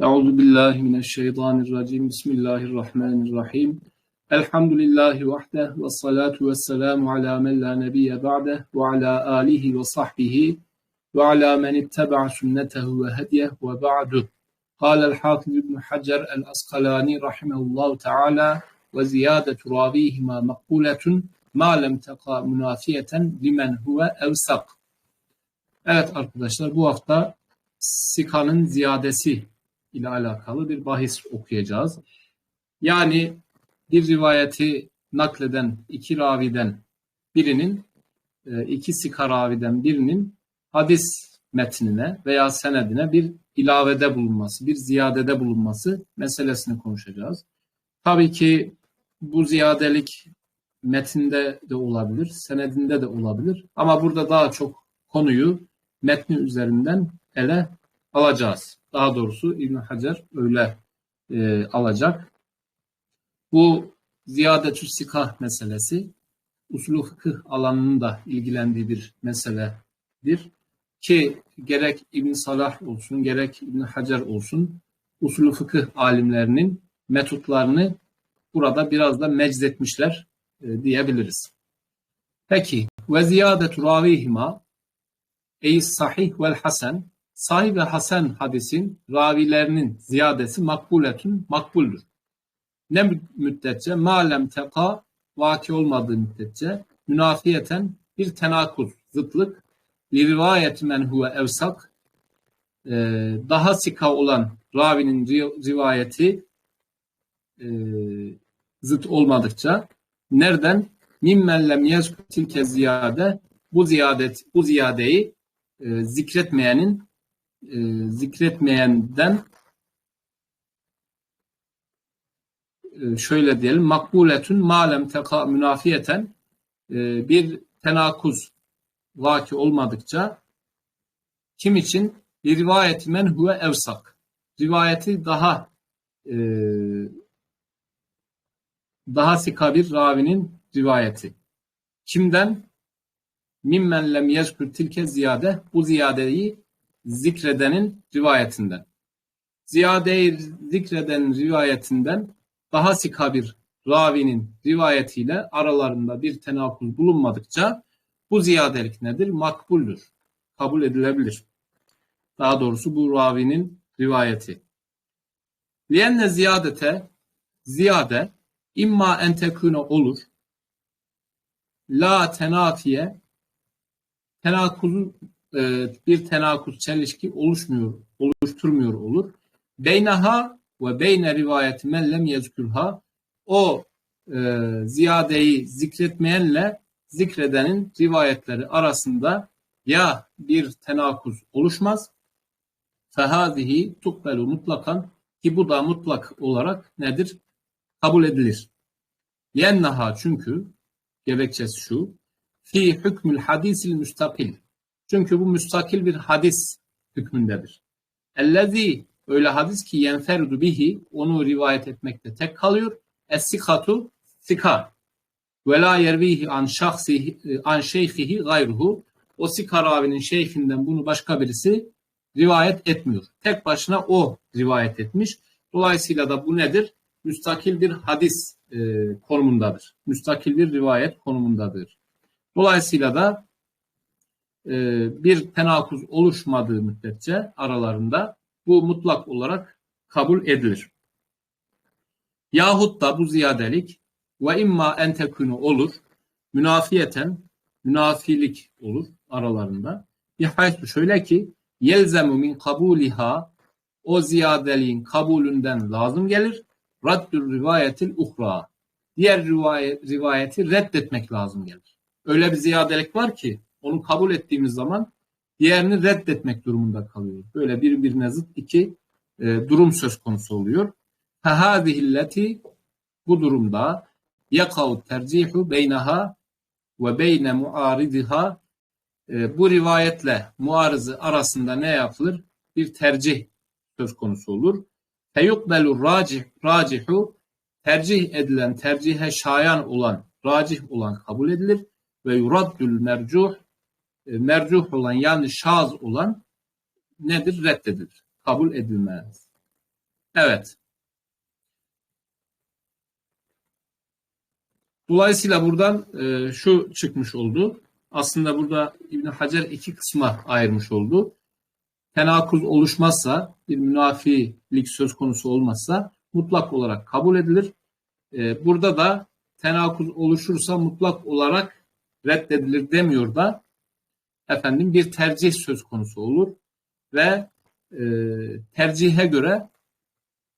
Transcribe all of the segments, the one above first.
Euzu billahi mineşşeytanirracim. Bismillahirrahmanirrahim. Elhamdülillahi vahde ve salatu ve selamu ala men la nebiyye ba'de ve ala alihi ve sahbihi ve ala men itteba sünnetehu ve hedye ve ba'du. Kâle'l hâfiz ibn Hacer el-Askalani rahimehullahu teala ve ziyadetu ravihima makbuletun ma lem teka münafiyeten limen huve evsak. Evet arkadaşlar bu hafta sikanın ziyadesi ile alakalı bir bahis okuyacağız. Yani bir rivayeti nakleden iki raviden birinin e, iki sika raviden birinin hadis metnine veya senedine bir ilavede bulunması, bir ziyadede bulunması meselesini konuşacağız. Tabii ki bu ziyadelik metinde de olabilir, senedinde de olabilir. Ama burada daha çok konuyu metni üzerinden ele alacağız. Daha doğrusu İbn Hacer öyle e, alacak. Bu ziyadetü sikah meselesi usulü fıkıh alanının da ilgilendiği bir meseledir. Ki gerek İbn Salah olsun gerek İbn Hacer olsun usulü fıkıh alimlerinin metotlarını burada biraz da meczetmişler e, diyebiliriz. Peki ve ziyadetu ravihima ey sahih vel hasen Sahih ve hasen hadisin ravilerinin ziyadesi makbuletün makbuldür. Ne müddetçe malem teka vaki olmadığı müddetçe münafiyeten bir tenakuz, zıtlık li rivayet men huve evsak e, daha sika olan ravinin rivayeti e, zıt olmadıkça nereden mimmen lem tilke ziyade bu ziyadet bu ziyadeyi e, zikretmeyenin e, zikretmeyenden e, şöyle diyelim makbuletün malem teka münafiyeten e, bir tenakuz vaki olmadıkça kim için bir rivayet men huve evsak rivayeti daha e, daha sika bir ravinin rivayeti. Kimden? Mimmen lem yezkür tilke ziyade bu ziyadeyi zikredenin rivayetinden. Ziyade-i zikredenin rivayetinden daha sika bir ravinin rivayetiyle aralarında bir tenakuz bulunmadıkça bu ziyadelik nedir? Makbuldür. Kabul edilebilir. Daha doğrusu bu ravinin rivayeti. Liyenne ziyadete ziyade imma entekune olur. La tenafiye tenakuzun e, bir tenakuz, çelişki oluşmuyor, oluşturmuyor olur. Beynaha ve beyne rivayeti men lem yezkürha o e, ziyadeyi zikretmeyenle zikredenin rivayetleri arasında ya bir tenakuz oluşmaz fehadihi tukbelu mutlakan ki bu da mutlak olarak nedir? Kabul edilir. Yennaha çünkü gerekçesi şu fi hükmül hadisil müstakil çünkü bu müstakil bir hadis hükmündedir. Ellezî öyle hadis ki yenferdu bihi onu rivayet etmekte tek kalıyor. Es-sikatu sika ve la yervihi an şahsi an şeyhihi gayruhu o sika ravinin şeyhinden bunu başka birisi rivayet etmiyor. Tek başına o rivayet etmiş. Dolayısıyla da bu nedir? Müstakil bir hadis e, konumundadır. Müstakil bir rivayet konumundadır. Dolayısıyla da e, bir tenakuz oluşmadığı müddetçe aralarında bu mutlak olarak kabul edilir. Yahut da bu ziyadelik ve imma entekunu olur, münafiyeten, münafilik olur aralarında. Bihaysu şöyle ki, yelzemu min kabuliha, o ziyadeliğin kabulünden lazım gelir, raddül rivayetil uhra, diğer rivayet, rivayeti reddetmek lazım gelir. Öyle bir ziyadelik var ki, onu kabul ettiğimiz zaman diğerini reddetmek durumunda kalıyor. Böyle birbirine zıt iki e, durum söz konusu oluyor. Fehâzihilleti bu durumda yakav tercihu beynaha ve beyne muaridiha e, bu rivayetle muarızı arasında ne yapılır? Bir tercih söz konusu olur. Feyukbelu racih, racihu tercih edilen, tercihe şayan olan, racih olan kabul edilir ve yuraddül mercuh mercuh olan yani şaz olan nedir? Reddedilir. Kabul edilmez. Evet. Dolayısıyla buradan e, şu çıkmış oldu. Aslında burada İbn Hacer iki kısma ayırmış oldu. Tenakuz oluşmazsa, bir münafilik söz konusu olmazsa mutlak olarak kabul edilir. E, burada da tenakuz oluşursa mutlak olarak reddedilir demiyor da efendim bir tercih söz konusu olur ve e, tercihe göre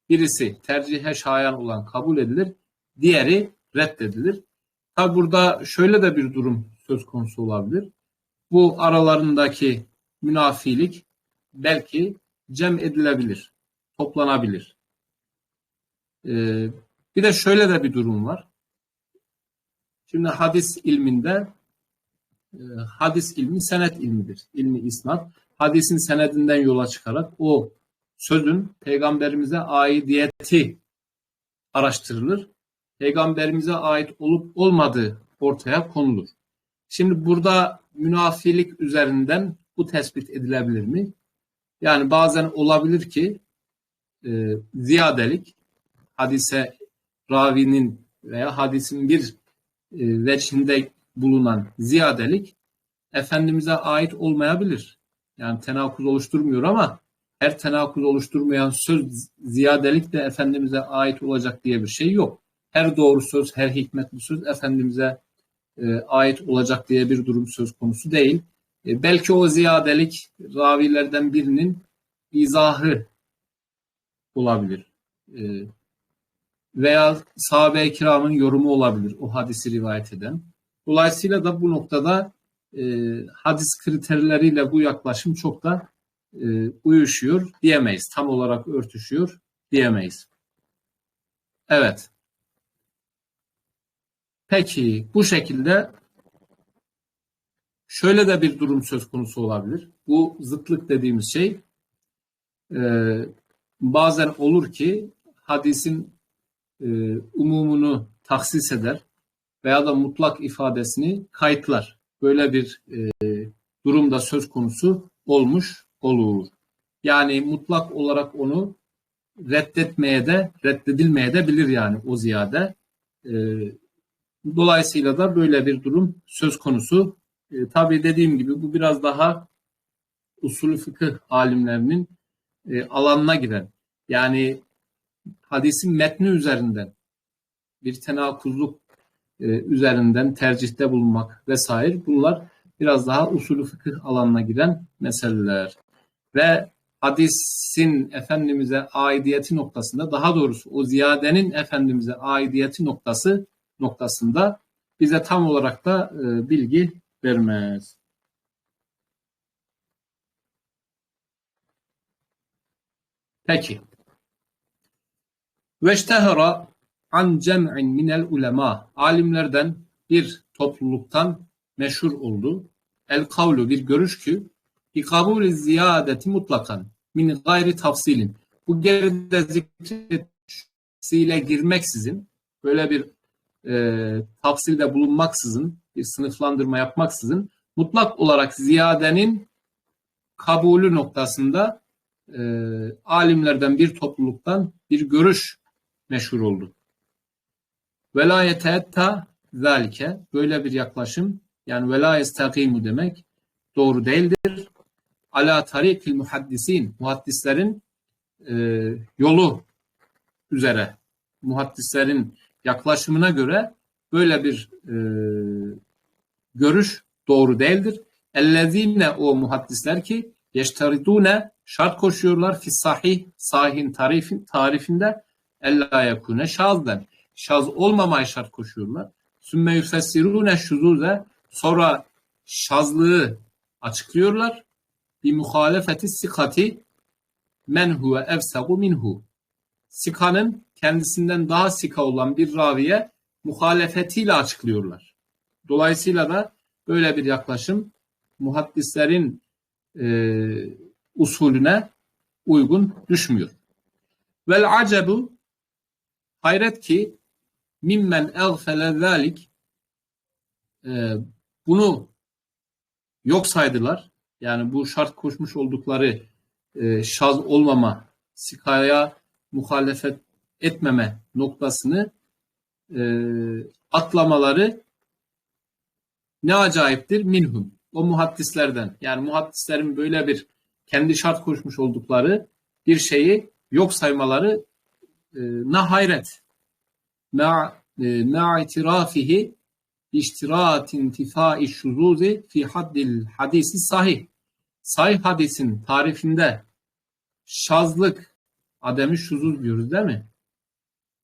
birisi tercihe şayan olan kabul edilir, diğeri reddedilir. Tabi burada şöyle de bir durum söz konusu olabilir. Bu aralarındaki münafilik belki cem edilebilir, toplanabilir. Ee, bir de şöyle de bir durum var. Şimdi hadis ilminde hadis ilmi senet ilmidir. İlmi isnat. Hadisin senedinden yola çıkarak o sözün peygamberimize aidiyeti araştırılır. Peygamberimize ait olup olmadığı ortaya konulur. Şimdi burada münafilik üzerinden bu tespit edilebilir mi? Yani bazen olabilir ki e, ziyadelik hadise ravinin veya hadisin bir e, veçhinde bulunan ziyadelik Efendimiz'e ait olmayabilir. Yani tenakuz oluşturmuyor ama her tenakuz oluşturmayan söz ziyadelik de Efendimiz'e ait olacak diye bir şey yok. Her doğru söz, her hikmetli söz Efendimiz'e e, ait olacak diye bir durum söz konusu değil. E, belki o ziyadelik ravilerden birinin izahı olabilir. E, veya sahabe-i kiramın yorumu olabilir o hadisi rivayet eden. Dolayısıyla da bu noktada e, hadis kriterleriyle bu yaklaşım çok da e, uyuşuyor diyemeyiz. Tam olarak örtüşüyor diyemeyiz. Evet. Peki bu şekilde şöyle de bir durum söz konusu olabilir. Bu zıtlık dediğimiz şey e, bazen olur ki hadisin e, umumunu taksis eder veya da mutlak ifadesini kayıtlar. Böyle bir e, durumda söz konusu olmuş olur. Yani mutlak olarak onu reddetmeye de reddedilmeye de bilir yani o ziyade. E, dolayısıyla da böyle bir durum söz konusu. E, tabii dediğim gibi bu biraz daha usulü fıkıh alimlerinin e, alanına giren yani hadisin metni üzerinden bir tenakuzluk e, üzerinden tercihte bulunmak vesaire bunlar biraz daha usulü fıkıh alanına giren meseleler. Ve hadisin Efendimiz'e aidiyeti noktasında daha doğrusu o ziyadenin Efendimiz'e aidiyeti noktası noktasında bize tam olarak da e, bilgi vermez. Peki. Veştehara an cem'in minel ulema. Alimlerden bir topluluktan meşhur oldu. El kavlu bir görüş ki bi kabul ziyadeti mutlakan min gayri tafsilin. Bu geride zikretiyle girmeksizin böyle bir e, tafsilde bulunmaksızın bir sınıflandırma yapmaksızın mutlak olarak ziyadenin kabulü noktasında e, alimlerden bir topluluktan bir görüş meşhur oldu. Velayete etta zalike böyle bir yaklaşım yani vela yestakimu demek doğru değildir. Ala tarikil muhaddisin muhaddislerin e, yolu üzere muhaddislerin yaklaşımına göre böyle bir e, görüş doğru değildir. Ellezine o muhaddisler ki yeşteridune şart koşuyorlar fi sahih sahin tarifin tarifinde ella yakune şazden şaz olmamayı şart koşuyorlar. Sümme yufessirune şuzuze sonra şazlığı açıklıyorlar. Bir muhalefeti sikati men huve evsagu minhu. Sikanın kendisinden daha sika olan bir raviye muhalefetiyle açıklıyorlar. Dolayısıyla da böyle bir yaklaşım muhaddislerin e, usulüne uygun düşmüyor. Vel acebu hayret ki mimmen eğfele zalik e, bunu yok saydılar. Yani bu şart koşmuş oldukları e, şaz olmama, sikaya muhalefet etmeme noktasını e, atlamaları ne acayiptir minhum. O muhaddislerden. Yani muhaddislerin böyle bir kendi şart koşmuş oldukları bir şeyi yok saymaları e, ne hayret. Ma e, itirafihi iştirat intifai şuzuzi fi haddil hadisi sahih. Sahih hadisin tarifinde şazlık, ademi şuzuz diyoruz değil mi?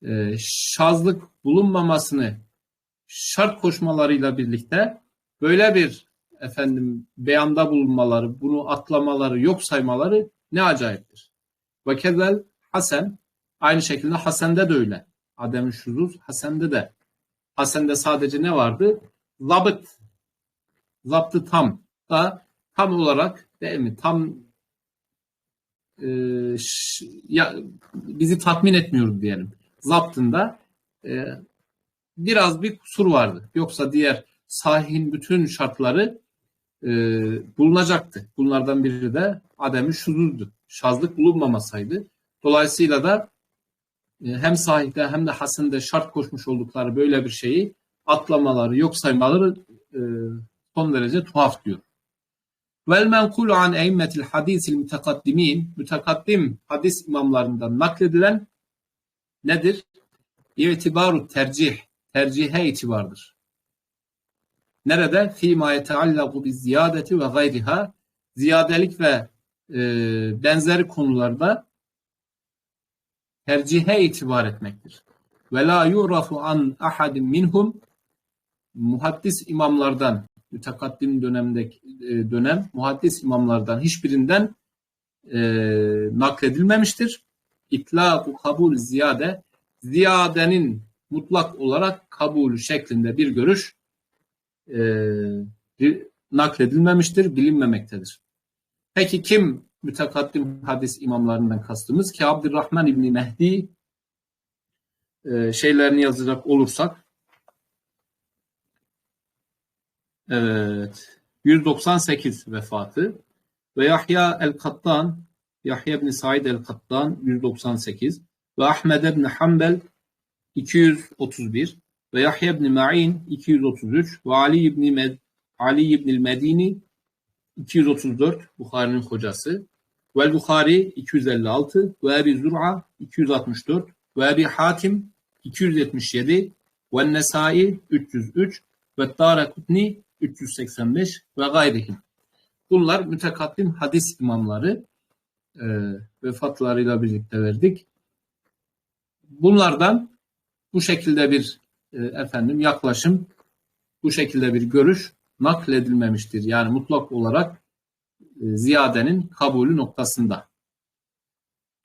Ee, şazlık bulunmamasını şart koşmalarıyla birlikte böyle bir efendim beyanda bulunmaları, bunu atlamaları, yok saymaları ne acayiptir. Ve kezel Hasan aynı şekilde Hasen'de de öyle. Adem-i Şuzuz Hasen'de de. Hasen'de sadece ne vardı? Zabıt. Zaptı tam. Da tam olarak değil mi? Tam e, ş, ya, bizi tatmin etmiyor diyelim. Zaptında e, biraz bir kusur vardı. Yoksa diğer sahihin bütün şartları e, bulunacaktı. Bunlardan biri de ademi şuzuzdu. Şazlık bulunmamasaydı. Dolayısıyla da hem sahihte hem de hasende şart koşmuş oldukları böyle bir şeyi atlamaları, yok saymaları e, son derece tuhaf diyor. Vel menkulu an eimmetil hadisil mütekaddimin mütekaddim hadis imamlarından nakledilen nedir? İtibaru tercih, tercihe itibardır. Nerede? Fîmâ yeteallagu bi ziyadeti ve gayriha ziyadelik ve e, benzeri konularda tercihe itibar etmektir. Ve la yu'rafu an ahadin minhum muhaddis imamlardan mütekaddim dönemdeki e, dönem muhaddis imamlardan hiçbirinden e, nakledilmemiştir. İtlâku kabul ziyade ziyadenin mutlak olarak kabul şeklinde bir görüş e, nakledilmemiştir, bilinmemektedir. Peki kim mütekaddim hadis imamlarından kastımız ki Abdurrahman İbni Mehdi e, şeylerini yazacak olursak evet 198 vefatı ve Yahya el-Kattan Yahya ibn Said el-Kattan 198 ve Ahmed ibn Hanbel 231 ve Yahya ibn Ma'in 233 ve Ali ibn Med Ali ibn Medini 234 Bukhari'nin hocası Vel Bukhari 256 ve Ebi Zur'a 264 ve Ebi Hatim 277 ve Nesai 303 ve Darekutni 385 ve gayrihim. Bunlar mütekaddim hadis imamları e, vefatlarıyla birlikte verdik. Bunlardan bu şekilde bir e, efendim yaklaşım, bu şekilde bir görüş nakledilmemiştir. Yani mutlak olarak ziyadenin kabulü noktasında.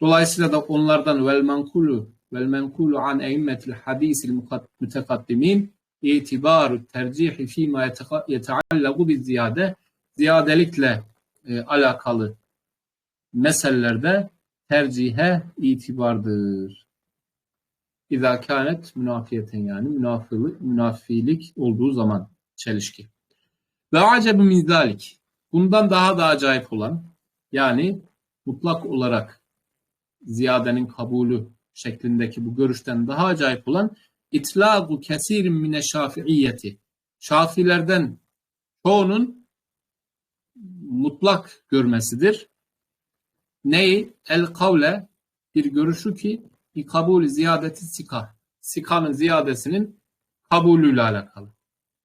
Dolayısıyla da onlardan vel menkulu vel menkulu an eimmetil hadisil mütekaddimin itibaru tercihi fîmâ yeteallagu bi ziyade ziyadelikle e, alakalı meselelerde tercihe itibardır. İzâ kânet münafiyeten yani münafılık, münafilik olduğu zaman çelişki. Ve acebu min. Bundan daha da acayip olan yani mutlak olarak ziyadenin kabulü şeklindeki bu görüşten daha acayip olan itlagu kesirin mine şafiiyeti. Şafilerden çoğunun mutlak görmesidir. Neyi? El kavle bir görüşü ki bir kabul ziyadeti sika. Sikanın ziyadesinin kabulüyle alakalı.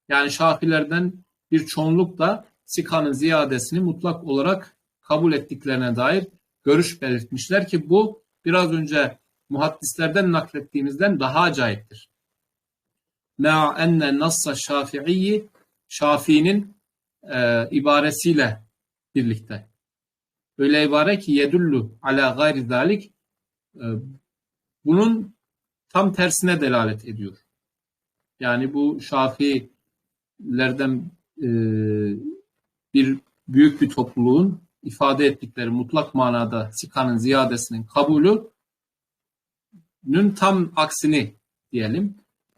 Yani şafilerden bir çoğunluk da sikanın ziyadesini mutlak olarak kabul ettiklerine dair görüş belirtmişler ki bu biraz önce muhaddislerden naklettiğimizden daha acayiptir. Ma enne nassa şafi'i Şafii'nin e, ibaresiyle birlikte. Öyle ibare ki yedullu ala gayri zalik e, bunun tam tersine delalet ediyor. Yani bu Şafiilerden e, bir büyük bir topluluğun ifade ettikleri mutlak manada sikanın ziyadesinin kabulünün tam aksini diyelim.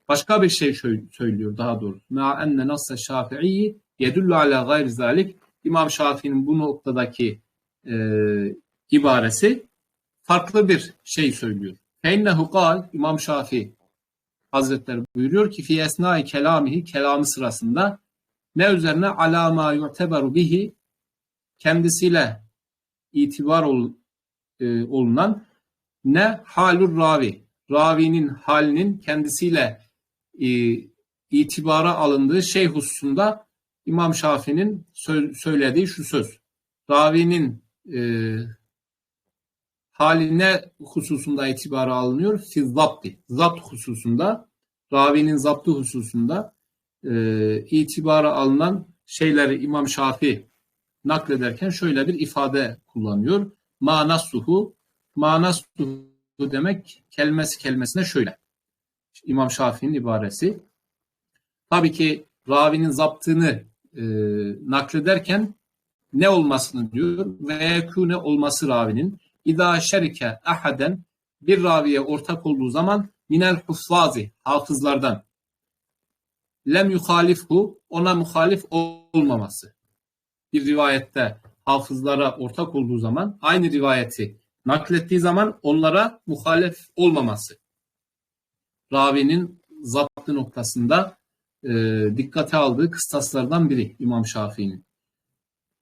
Başka bir şey söylüyor daha doğrusu. Ma enne nassa şafi'i yedullu ala gayri zalik. İmam Şafii'nin bu noktadaki e, ibaresi farklı bir şey söylüyor. Feinnehu kal İmam Şafii Hazretleri buyuruyor ki fi esnai kelamihi kelamı sırasında ne üzerine alama yu'teberu bihi kendisiyle itibar ol, e, olunan ne halur ravi ravinin halinin kendisiyle e, itibara alındığı şey hususunda İmam Şafii'nin sö- söylediği şu söz. Ravinin e, haline hususunda itibara alınıyor. Fizzabti. Zapt hususunda, ravinin zaptı hususunda e, itibara alınan şeyleri İmam Şafii naklederken şöyle bir ifade kullanıyor. Manasuhu, manasuhu demek kelimesi kelimesine şöyle. İmam Şafii'nin ibaresi. Tabii ki ravinin zaptını e, naklederken ne olmasını diyor ve yekûne olması ravinin İza şerike ahaden bir raviye ortak olduğu zaman minel huffazi hafızlardan lem yuhalifhu ona muhalif olmaması. Bir rivayette hafızlara ortak olduğu zaman aynı rivayeti naklettiği zaman onlara muhalif olmaması. Ravinin zaptı noktasında e, dikkate aldığı kıstaslardan biri İmam Şafii'nin.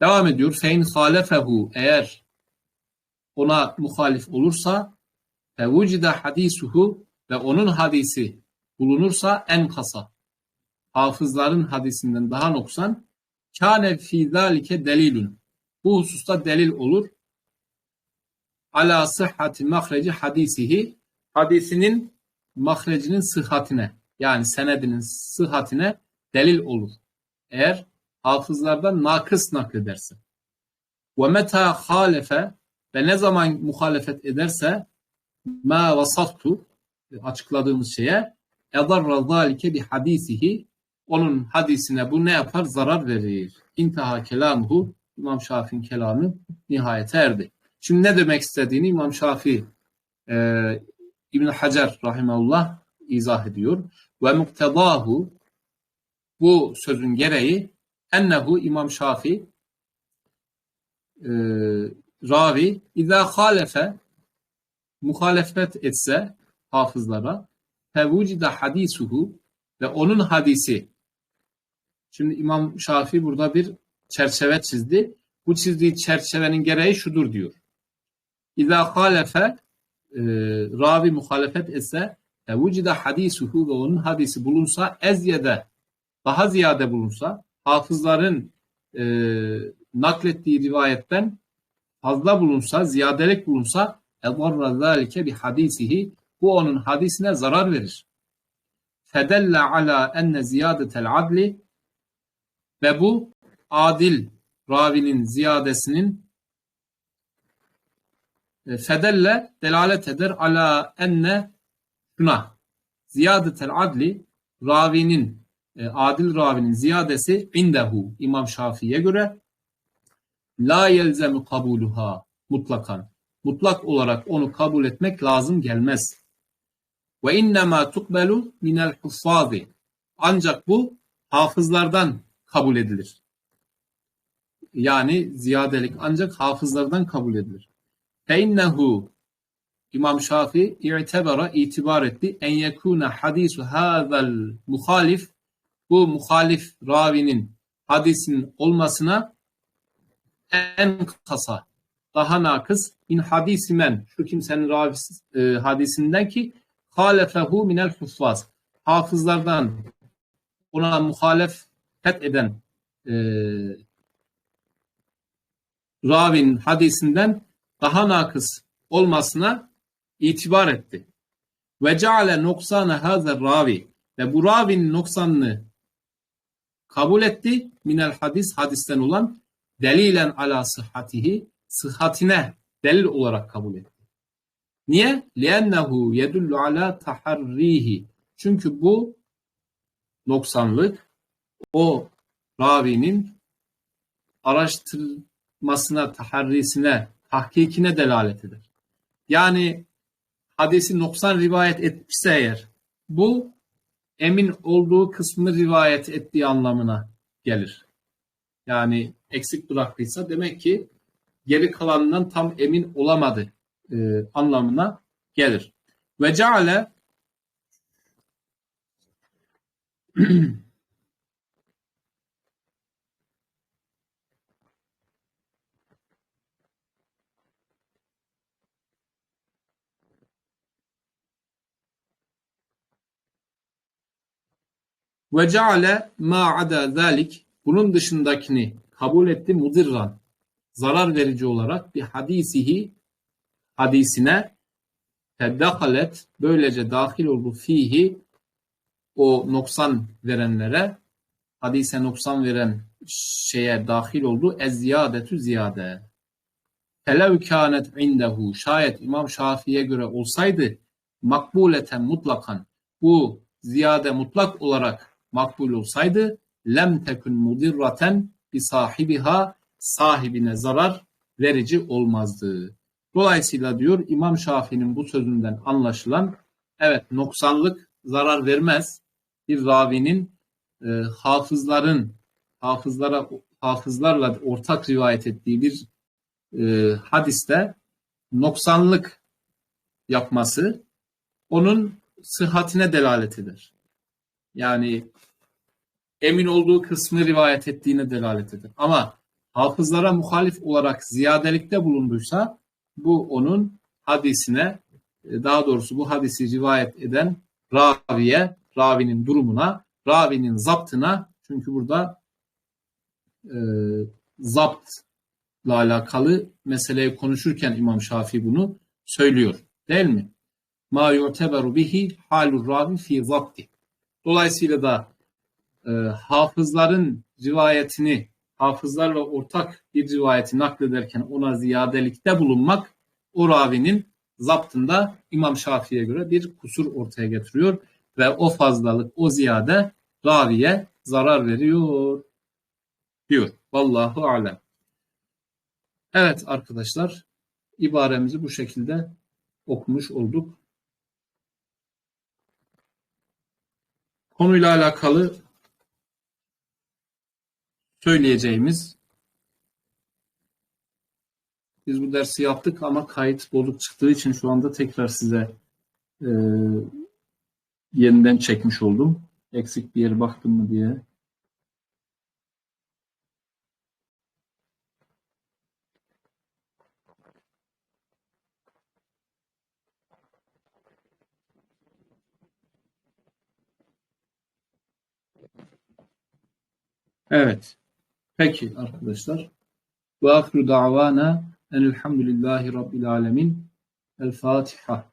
Devam ediyor. Fein halefehu eğer ona muhalif olursa ve vucide hadisuhu ve onun hadisi bulunursa en kasa hafızların hadisinden daha noksan kâne fî zâlike delilun bu hususta delil olur ala sıhhati mahreci hadisihi hadisinin mahrecinin sıhhatine yani senedinin sıhhatine delil olur. Eğer hafızlardan nakıs naklederse. Ve meta halefe ve ne zaman muhalefet ederse ma vasaftu açıkladığımız şeye edarra zalike bi hadisihi onun hadisine bu ne yapar? Zarar verir. İntaha kelamuhu İmam Şafii'nin kelamı nihayete erdi. Şimdi ne demek istediğini İmam Şafii e, İbn Hacer rahimeullah izah ediyor. Ve muktedahu bu sözün gereği ennehu İmam Şafii e, ravi izâ halefe muhalefet etse hafızlara fevucide hadisuhu ve onun hadisi şimdi İmam Şafii burada bir çerçeve çizdi. Bu çizdiği çerçevenin gereği şudur diyor. İzâ halefe e, ravi muhalefet etse fevucide hadisuhu ve onun hadisi bulunsa ezyede daha ziyade bulunsa hafızların e, naklettiği rivayetten fazla bulunsa, ziyadelik bulunsa zâlike bi hadisihi bu onun hadisine zarar verir. Fedelle ala enne ziyadetel adli ve bu adil ravinin ziyadesinin e, fedelle delalet eder ala enne şuna ziyadetel adli ravinin e, adil ravinin ziyadesi indehu İmam Şafii'ye göre la yelzemu kabuluha mutlakan. Mutlak olarak onu kabul etmek lazım gelmez. Ve innema tukbelu minel huffazi. Ancak bu hafızlardan kabul edilir. Yani ziyadelik ancak hafızlardan kabul edilir. Fe innehu İmam Şafii i'tebara itibar etti en yekuna hadisu hadal muhalif bu muhalif ravinin hadisinin olmasına en kasa daha nakıs in hadisi men şu kimsenin ravisi, e, hadisinden ki halefehu minel huffaz hafızlardan ona muhalefet eden e, ravin hadisinden daha nakıs olmasına itibar etti. Ve ceale noksane hazer ravi ve bu ravinin noksanını kabul etti minel hadis hadisten olan delilen ala sıhhatihi sıhhatine delil olarak kabul etti. Niye? لِأَنَّهُ يَدُلُّ ala taharrihi. Çünkü bu noksanlık o ravinin araştırmasına, taharrisine, tahkikine delalet eder. Yani hadisi noksan rivayet etmişse eğer bu emin olduğu kısmını rivayet ettiği anlamına gelir. Yani eksik bıraktıysa demek ki geri kalanından tam emin olamadı e, anlamına gelir. Ve ceale Ve ceale ma ada zalik. Bunun dışındakini kabul etti mudirran. Zarar verici olarak bir hadisihi hadisine teddakalet böylece dahil oldu fihi o noksan verenlere hadise noksan veren şeye dahil oldu ez ziyadetü ziyade. Felev kânet indehu. Şayet İmam Şafii'ye göre olsaydı makbuleten mutlakan bu ziyade mutlak olarak makbul olsaydı lem tekun mudirraten bi sahibiha sahibine zarar verici olmazdı. Dolayısıyla diyor İmam Şafii'nin bu sözünden anlaşılan evet noksanlık zarar vermez. Bir ravinin e, hafızların hafızlara hafızlarla ortak rivayet ettiği bir e, hadiste noksanlık yapması onun sıhhatine delalet eder. Yani emin olduğu kısmını rivayet ettiğine delalet eder. Ama hafızlara muhalif olarak ziyadelikte bulunduysa bu onun hadisine e, daha doğrusu bu hadisi rivayet eden raviye, ravinin durumuna, ravinin zaptına çünkü burada e, zaptla alakalı meseleyi konuşurken İmam Şafii bunu söylüyor. Değil mi? Ma yu'teberu bihi halur ravi fi zapti. Dolayısıyla da e, hafızların rivayetini hafızlarla ortak bir rivayeti naklederken ona ziyadelikte bulunmak o ravinin zaptında İmam Şafii'ye göre bir kusur ortaya getiriyor ve o fazlalık, o ziyade raviye zarar veriyor diyor. Vallahu alem. Evet arkadaşlar ibaremizi bu şekilde okumuş olduk. Konuyla alakalı söyleyeceğimiz biz bu dersi yaptık ama kayıt bozuk çıktığı için şu anda tekrar size e, yeniden çekmiş oldum. Eksik bir yere baktım mı diye. Evet. Peki arkadaşlar. Ve ahru davana enelhamdülillahi rabbil alemin. El Fatiha.